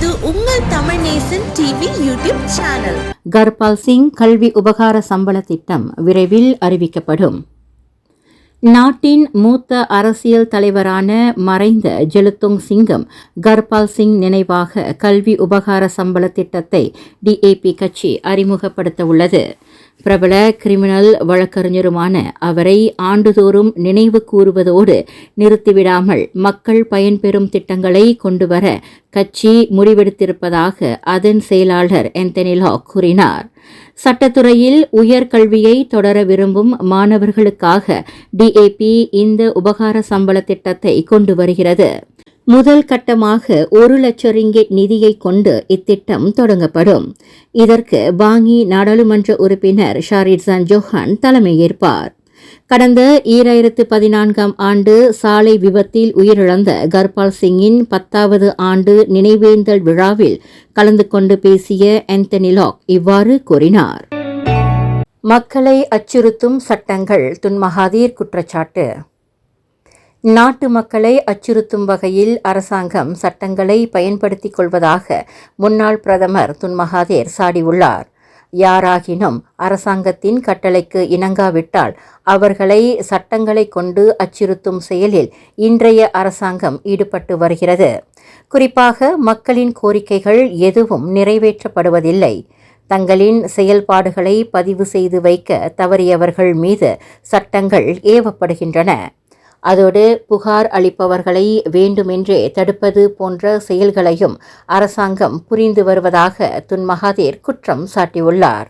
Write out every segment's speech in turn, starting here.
இது உங்கள் Tamil Nesan TV YouTube channel. Karpal Singh கல்வி உபகார சம்பள திட்டம் விரைவில் அறிவிக்கப்படும். நாட்டின் மூத்த அரசியல் தலைவரான மறைந்த ஜெலுத்துங் சிங்கம் கர்பால் சிங் நினைவாக கல்வி உபகார சம்பள திட்டத்தை டிஏபி கட்சி அறிமுகப்படுத்த உள்ளது பிரபல கிரிமினல் வழக்கறிஞருமான அவரை ஆண்டுதோறும் நினைவு கூறுவதோடு நிறுத்திவிடாமல் மக்கள் பயன்பெறும் திட்டங்களை கொண்டுவர கட்சி முடிவெடுத்திருப்பதாக அதன் செயலாளர் என்தனிலா கூறினார். சட்டத்துறையில் உயர்கல்வியை தொடர விரும்பும் மாணவர்களுக்காக டிஏபி இந்த உபகார சம்பள திட்டத்தை கொண்டு வருகிறது. முதல் கட்டமாக ஒரு லட்சம் ரிங்கிட் நிதியை கொண்டு இத்திட்டம் தொடங்கப்படும். இதற்கு பாங்கி நாடாளுமன்ற உறுப்பினர் ஷாரிட்சான் ஜோஹான் தலைமையேற்பார் கடந்த ஈராயிரத்து பதினான்காம் ஆண்டு சாலை விபத்தில் உயிரிழந்த கர்பால் சிங்கின் பத்தாவது ஆண்டு நினைவேந்தல் விழாவில் கலந்து கொண்டு பேசிய ஆந்தனி லாக் இவ்வாறு கூறினார். மக்களை அச்சுறுத்தும் சட்டங்கள் துன்மகாதீர் குற்றச்சாட்டு. நாட்டு மக்களை அச்சுறுத்தும் வகையில் அரசாங்கம் சட்டங்களை பயன்படுத்திக் கொள்வதாக முன்னாள் பிரதமர் துன்மகாதேர் சாடியுள்ளார். யாராகினும் அரசாங்கத்தின் கட்டளைக்கு இணங்காவிட்டால் அவர்களை சட்டங்களை கொண்டு அச்சுறுத்தும் செயலில் இன்றைய அரசாங்கம் ஈடுபட்டு வருகிறது. குறிப்பாக மக்களின் கோரிக்கைகள் எதுவும் நிறைவேற்றப்படுவதில்லை. தங்களின் செயல்பாடுகளை பதிவு செய்து வைக்க தவறியவர்கள் மீது சட்டங்கள் ஏவப்படுகின்றன. அதோடு புகார் அளிப்பவர்களை வேண்டுமென்றே தடுப்பது போன்ற செயல்களையும் அரசாங்கம் புரிந்து வருவதாக துன் மகாதேர் குற்றம் சாட்டியுள்ளார்.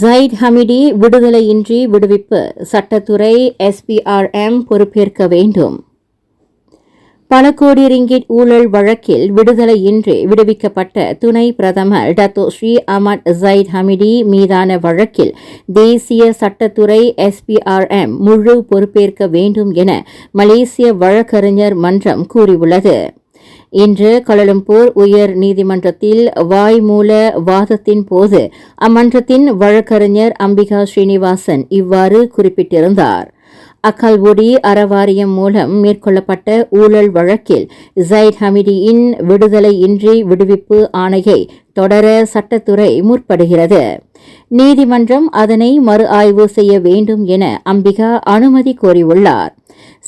ஜயிட் ஹமிடி விடுதலையின்றி விடுவிப்பு சட்டத்துறை எஸ்பிஆர்எம் பொறுப்பேற்க வேண்டும். பல கோடி ரிங்கிட் ஊழல் வழக்கில் விடுதலையின்றி விடுவிக்கப்பட்ட துணை பிரதமர் Dato Sri Ahmad Zahid Hamidi மீதான வழக்கில் தேசிய சட்டத்துறை எஸ்பிஆர்எம் முழு பொறுப்பேற்க வேண்டும் என மலேசிய வழக்கறிஞர் மன்றம் கூறியுள்ளது. இன்று கோலலம்பூர் உயர் நீதிமன்றத்தில் வாய்மூல வாதத்தின் போது அம்மன்றத்தின் வழக்கறிஞர் அம்பிகா ஸ்ரீனிவாசன் இவ்வாறு குறிப்பிட்டிருந்தார். அக்கல்வுடி அறவாரியம் மூலம் மேற்கொள்ளப்பட்ட ஊழல் வழக்கில் ஜயிட் ஹமிடியின் விடுதலை இன்றி விடுவிப்பு ஆணையை தொடர சட்டத்துறை முற்படுகிறது. நீதிமன்றம் அதனை மறு ஆய்வு செய்ய வேண்டும் என அம்பிகா அனுமதி கோரியுள்ளார்.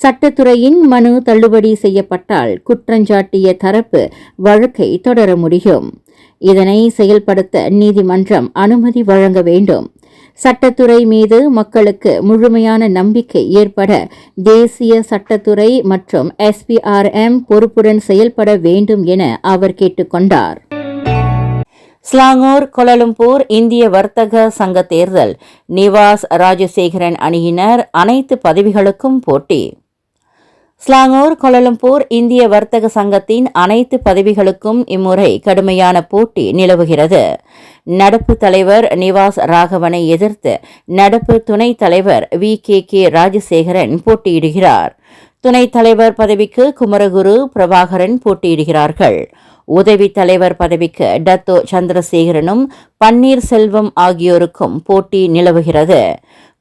சட்டத்துறையின் மனு தள்ளுபடி செய்யப்பட்டால் குற்றஞ்சாட்டிய தரப்பு வழக்கை தொடர முடியும். இதனை செயல்படுத்த நீதிமன்றம் அனுமதி வழங்க வேண்டும். சட்டத்துறை மீது மக்களுக்கு முழுமையான நம்பிக்கை ஏற்பட தேசிய சட்டத்துறை மற்றும் எஸ்பிஆர்எம் பொறுப்புடன் செயல்பட வேண்டும் என அவர் கேட்டுக்கொண்டார் ஸ்லாங்கூர் கொலலும்பூர் இந்திய வர்த்தக சங்க தேர்தல். நிவாஸ் ராஜசேகரன் அணியினர் அனைத்து பதவிகளுக்கும் போட்டி. ஸ்லாங்கூர் கொலலம்பூர் இந்திய வர்த்தக சங்கத்தின் அனைத்து பதவிகளுக்கும் இம்முறை கடுமையான போட்டி நிலவுகிறது. நடப்பு தலைவர் நிவாஸ் ராகவனை எதிர்த்து நடப்பு துணைத் தலைவர் வி. கே. கே. ராஜசேகரன் போட்டியிடுகிறார். துணைத் தலைவர் பதவிக்கு குமரகுரு பிரபாகரன் போட்டியிடுகிறார்கள். உதவி தலைவர் பதவிக்கு டத்தோ சந்திரசேகரனும் பன்னீர்செல்வம் ஆகியோருக்கும் போட்டி நிலவுகிறது.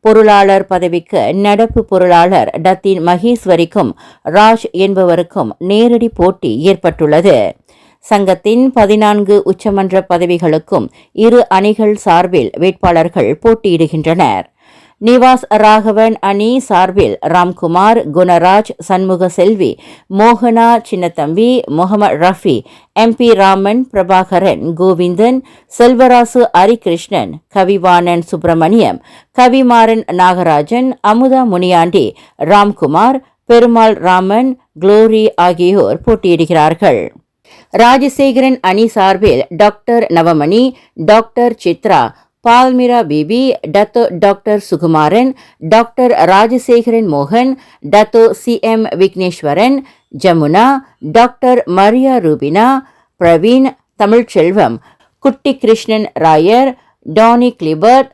பொருளாளர் பதவிக்கு நடப்பு பொருளாளர் டத்தின் மகேஸ்வரிக்கும் ராஜ் என்பவருக்கும் நேரடி போட்டி ஏற்பட்டுள்ளது. சங்கத்தின் பதினான்கு உச்சமன்ற பதவிகளுக்கும் இரு அணிகள் சார்பில் வேட்பாளர்கள் போட்டியிடுகின்றனர். நிவாஸ் ராகவன் அணி சார்பில் ராம்குமார் குணராஜ் சண்முக செல்வி மோகனா சின்னத்தம்பி முகமது ரஃபி எம்பி ராமன் பிரபாகரன் கோவிந்தன் செல்வராசு ஹரிகிருஷ்ணன் கவிவாணன் சுப்பிரமணியம் கவிமாறன் நாகராஜன் அமுதா முனியாண்டி ராம்குமார் பெருமாள் ராமன் குளோரி ஆகியோர் போட்டியிடுகிறார்கள். ராஜசேகரன் அணி சார்பில் doctor Navamani doctor Chitra Palmira PB Dato doctor Sukumaran doctor Rajasekaran மோகன் Dato C M Vigneswaran Jamuna doctor Maria Rubina Praveen Thamilselvam Kutty Krishnan Rayar Danny Clifford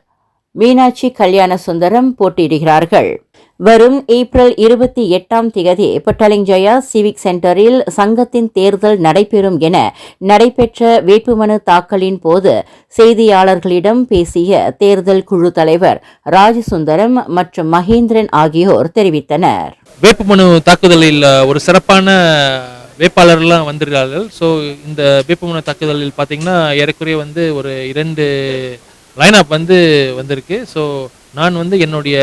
Meenakshi Kalyana Sundaram போட்டியிடுகிறார்கள். வரும் ஏப்ரல் இருபத்தி எட்டாம் தேதி பொட்டலிங்ஜயா சிவிக் சென்டரில் சங்கத்தின் தேர்தல் நடைபெறும் என நடைபெற்ற வேட்புமனு தாக்கலின் போது செய்தியாளர்களிடம் பேசிய தேர்தல் குழு தலைவர் ராஜசுந்தரம் மற்றும் மகேந்திரன் ஆகியோர் தெரிவித்தனர். வேட்புமனு தாக்குதலில் ஒரு சிறப்பான வேட்பாளர்லாம் வந்திருக்கிறார்கள். ஸோ இந்த வேட்புமனு தாக்குதலில் பார்த்தீங்கன்னா ஏறக்குறைய வந்து ஒரு இரண்டு லைனப் வந்து வந்திருக்கு. ஸோ நான் வந்து என்னுடைய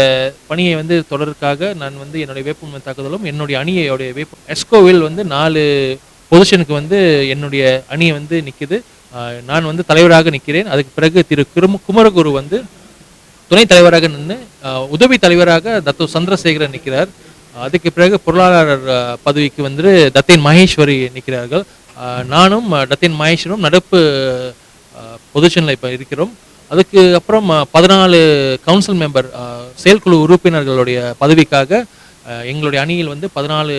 பணியை வந்து தொடர்க்காக நான் வந்து என்னுடைய வேட்புமனு தாக்குதலும் என்னுடைய அணியோடைய வேட்பு எஸ்கோவில் வந்து நாலு பொசிஷனுக்கு வந்து என்னுடைய அணியை வந்து நிற்குது நான் வந்து தலைவராக நிற்கிறேன் அதுக்கு பிறகு திரு கிரும குமரகுரு வந்து துணைத் தலைவராக நின்று உதவி தலைவராக தத்து சந்திரசேகரன் நிற்கிறார் அதுக்கு பிறகு பொருளாளர் பதவிக்கு வந்து தத்தேன் மகேஸ்வரி நிற்கிறார்கள் நானும் தத்தேன் மகேஸ்வரும் நடப்பு பொசிஷனில் இப்போ இருக்கிறோம். அதுக்கு அப்புறம் பதினாலு கவுன்சில் மெம்பர் செயற்குழு உறுப்பினர்களுடைய பதவிக்காக எங்களுடைய அணியில் வந்து பதினாலு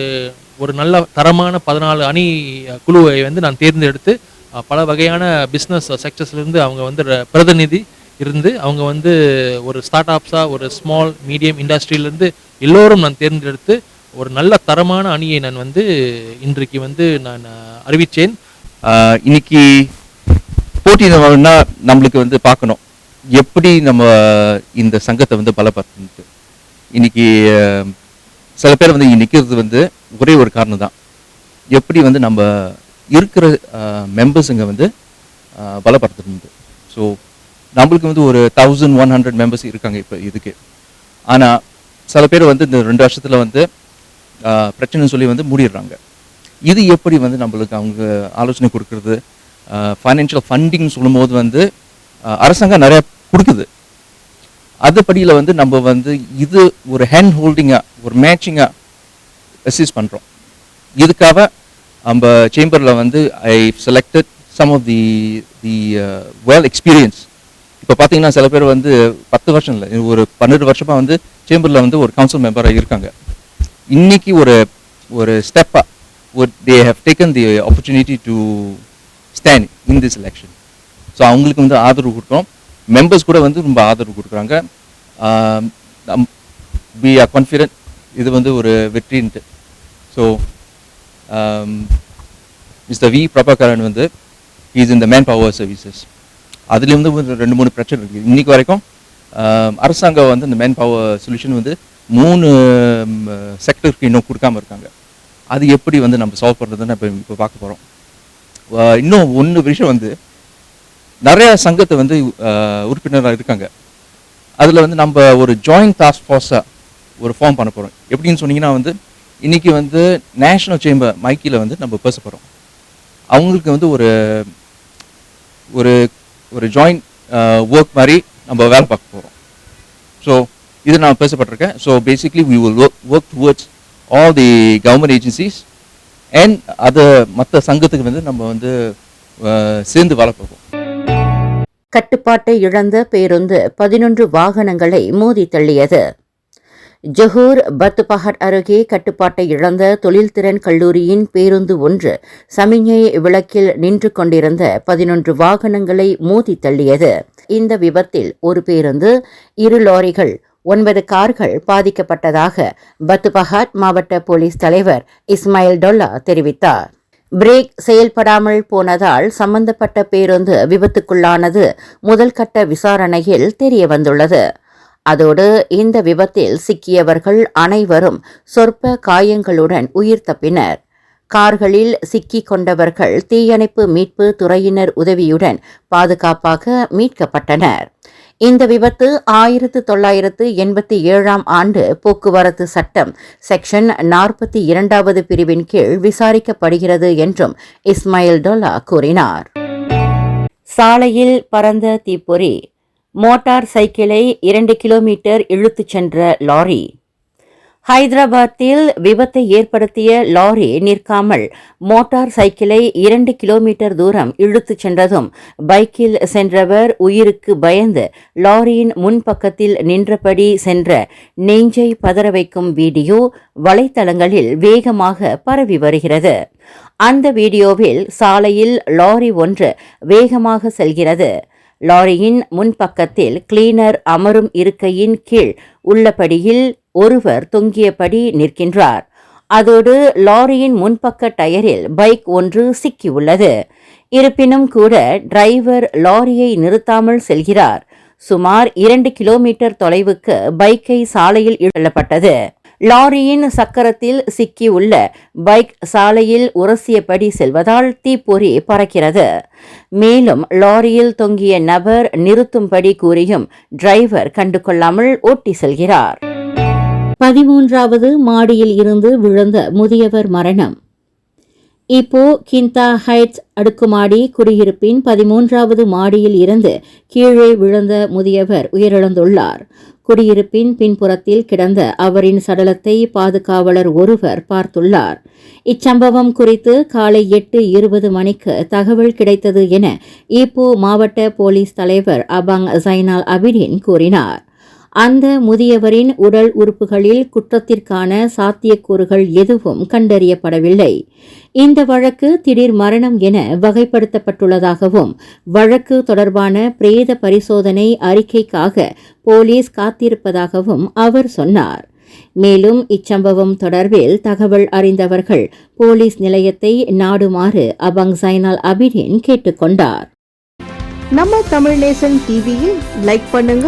ஒரு நல்ல தரமான பதினாலு அணி குழுவை வந்து நான் தேர்ந்தெடுத்து பல வகையான பிஸ்னஸ் செக்டர்ஸ்லேருந்து அவங்க வந்து பிரதிநிதி இருந்து அவங்க வந்து ஒரு ஸ்டார்ட் அப்ஸாக ஒரு ஸ்மால் மீடியம் இண்டஸ்ட்ரியிலேருந்து எல்லோரும் நான் தேர்ந்தெடுத்து ஒரு நல்ல தரமான அணியை நான் வந்து இன்றைக்கு வந்து நான் அறிவித்தேன் இன்னைக்கு போட்டி நம்மனா நம்மளுக்கு வந்து பார்க்கணும். எப்படி நம்ம இந்த சங்கத்தை வந்து பலப்படுத்து இன்னைக்கு சில பேர் வந்து நிற்கிறது வந்து ஒரே ஒரு காரணம் தான் எப்படி வந்து நம்ம இருக்கிற மெம்பர்ஸுங்க வந்து ஆஹ், பலப்படுத்துறது ஸோ நம்மளுக்கு வந்து ஒரு தௌசண்ட் ஒன் ஹண்ட்ரட் மெம்பர்ஸ் இருக்காங்க இப்போ இதுக்கு. ஆனால் சில பேர் வந்து இந்த ரெண்டு வருஷத்தில் வந்து பிரச்சனைன்னு சொல்லி வந்து மூடிடுறாங்க. இது எப்படி வந்து நம்மளுக்கு அவங்க ஆலோசனை கொடுக்கறது? ஃபைனான்ஷியல் ஃபண்டிங் சொல்லும்போது வந்து அரசாங்கம் நிறைய கொடுக்குது. அதுபடியில் வந்து நம்ம வந்து இது ஒரு ஹேண்ட் ஹோல்டிங்காக ஒரு மேட்சிங்காக அசிஸ்ட் பண்ணுறோம் இதுக்காக நம்ம சேம்பரில் வந்து I selected some of the the well experience இப்போ பார்த்தீங்கன்னா சில பேர் வந்து பத்து வருஷம் இல்லை ஒரு பன்னெண்டு வருஷமாக வந்து சேம்பரில் வந்து ஒரு கவுன்சில் மெம்பராக இருக்காங்க. இன்னைக்கு ஒரு ஒரு ஸ்டெப்பாக ஒரு they have taken the opportunity to stand in this election so அவங்களுக்கு வந்து ஆதரவு கொடுக்குறோம். மெம்பர்ஸ் கூட வந்து ரொம்ப ஆதரவு கொடுக்குறாங்க. வி ஆர் கான்ஃபிடென்ட் இது வந்து ஒரு வெற்றின்ட்டு ஸோ மிஸ்டர் வி பிரபாகரன் வந்து இஸ் இந்த மேன் பவர் சர்வீசஸ் அதுலேருந்து ஒரு ரெண்டு மூணு பிரச்சனை இருக்குது இன்னைக்கு வரைக்கும் அரசாங்கம் வந்து இந்த மேன் பவர் சொல்யூஷன் வந்து மூணு செக்டருக்கு இன்னும் கொடுக்காம இருக்காங்க. அது எப்படி வந்து நம்ம சால்வ் பண்ணுறதுன்னு இப்போ இப்போ பார்க்க போகிறோம் இன்னும் ஒன்று விஷயம் வந்து நிறைய சங்கத்தை வந்து உறுப்பினராக இருக்காங்க. அதில் வந்து நம்ம ஒரு ஜாயிண்ட் டாஸ்க் ஃபோர்ஸாக ஒரு ஃபார்ம் பண்ண போகிறோம் எப்படின்னு சொன்னீங்கன்னா வந்து இன்னைக்கு வந்து நேஷனல் சேம்பர் மைக்கில் வந்து நம்ம பேச போகிறோம் அவங்களுக்கு வந்து ஒரு ஒரு ஒரு ஜாயிண்ட் ஒர்க் மாதிரி நம்ம வேலை பார்க்க போகிறோம் ஸோ இது நான் பேசப்பட்டிருக்கேன். So basically we will work work towards all the government agencies and அது மற்ற சங்கத்துக்கு வந்து நம்ம வந்து சேர்ந்து வளர்ப்போம் கட்டுப்பாட்டை இழந்த பேருந்து பதினொன்று வாகனங்களை மோதி தள்ளியது. ஜஹூர் பத்துபஹட் அருகே கட்டுப்பாட்டை இழந்த தொழில்திறன் கல்லூரியின் பேருந்து ஒன்று சமிஞை விளக்கில் நின்று கொண்டிருந்த பதினொன்று வாகனங்களை மோதி தள்ளியது. இந்த விபத்தில் ஒரு பேருந்து இரு லாரிகள் ஒன்பது கார்கள் பாதிக்கப்பட்டதாக பத்துபஹாட் மாவட்ட போலீஸ் தலைவர் இஸ்மாயில் டொல்லா தெரிவித்தார். பிரேக் செயல்படாமல் போனதால் சம்பந்தப்பட்ட பேருந்து விபத்துக்குள்ளானது முதல் கட்ட விசாரணையில் தெரிய வந்துள்ளது அதோடு இந்த விபத்தில் சிக்கியவர்கள் அனைவரும் சொற்ப காயங்களுடன் உயிர் தப்பினர் கார்களில் சிக்கி கொண்டவர்கள் தீயணைப்பு மீட்பு துறையினர் உதவியுடன் பாதுகாப்பாக மீட்கப்பட்டனர். இந்த விபத்து ஆயிரத்து தொள்ளாயிரத்து எண்பத்தி ஏழாம் ஆண்டு போக்குவரத்து சட்டம் செக்ஷன் நாற்பத்தி இரண்டாவது பிரிவின் கீழ் விசாரிக்கப்படுகிறது என்றும் இஸ்மாயில் டொல்லா கூறினார். சாலையில் பறந்த தீப்பொறி மோட்டார் சைக்கிளை இரண்டு கிலோமீட்டர் இழுத்துச் சென்ற லாரி. ஹைதராபாத்தில் விபத்தை ஏற்படுத்திய லாரி நிற்காமல் மோட்டார் சைக்கிளை இரண்டு கிலோமீட்டர் தூரம் இழுத்துச் சென்றதும் பைக்கில் சென்றவர் உயிருக்கு பயந்து லாரியின் முன்பக்கத்தில் நின்றபடி சென்ற நெஞ்சை பதற வைக்கும் வீடியோ வலைத்தளங்களில் வேகமாக பரவி வருகிறது. அந்த வீடியோவில் சாலையில் லாரி ஒன்று வேகமாக செல்கிறது. லாரியின் முன்பக்கத்தில் கிளீனர் அமரும் இருக்கையின் கீழ் உள்ளபடியில் ஒருவர் தொங்கியபடி நிற்கின்றார். அதோடு லாரியின் முன்பக்க டயரில் பைக் ஒன்று சிக்கியுள்ளது. இருப்பினும் கூட டிரைவர் லாரியை நிறுத்தாமல் செல்கிறார். சுமார் இரண்டு கிலோமீட்டர் தொலைவுக்கு பைக்கை சாலையில் இழப்பட்டது லாரியின் சக்கரத்தில் சிக்கியுள்ள பைக் சாலையில் உரசியபடி செல்வதால் தீப்பொறி பறக்கிறது. மேலும் லாரியில் தொங்கிய நபர் நிறுத்தும்படி கூறியும் டிரைவர் கண்டுகொள்ளாமல் ஓட்டி செல்கிறார். பதிமூன்றாவது மாடியில் இருந்து விழுந்த முதியவர் மரணம். இப்போ கிந்தா ஹைட்ஸ் அடுக்குமாடி குடியிருப்பின் பதிமூன்றாவது மாடியில் இருந்து கீழே விழுந்த முதியவர் உயிரிழந்துள்ளார். குடியிருப்பின் பின்புறத்தில் கிடந்த அவரின் சடலத்தை பாதுகாவலர் ஒருவர் பார்த்துள்ளார். இச்சம்பவம் குறித்து காலை எட்டு இருபது மணிக்கு தகவல் கிடைத்தது என ஈப்போ மாவட்ட போலீஸ் தலைவர் அபாங் ஜைனால் அபிடின் கூறினார். அந்த முதியவரின் உடல் உறுப்புகளில் குற்றத்திற்கான சாத்தியக்கூறுகள் எதுவும் கண்டறியப்படவில்லை. இந்த வழக்கு திடீர் மரணம் என வகைப்படுத்தப்பட்டுள்ளதாகவும் வழக்கு தொடர்பான பிரேத பரிசோதனை அறிக்கைக்காக போலீஸ் காத்திருப்பதாகவும் அவர் சொன்னார். மேலும் இச்சம்பவம் தொடர்பில் தகவல் அறிந்தவர்கள் போலீஸ் நிலையத்தை நாடுமாறு அபங் சைனால் அபிடின் கேட்டுக்கொண்டார். நம்ம தமிழ் நேசன் டிவியில் லைக் பண்ணுங்க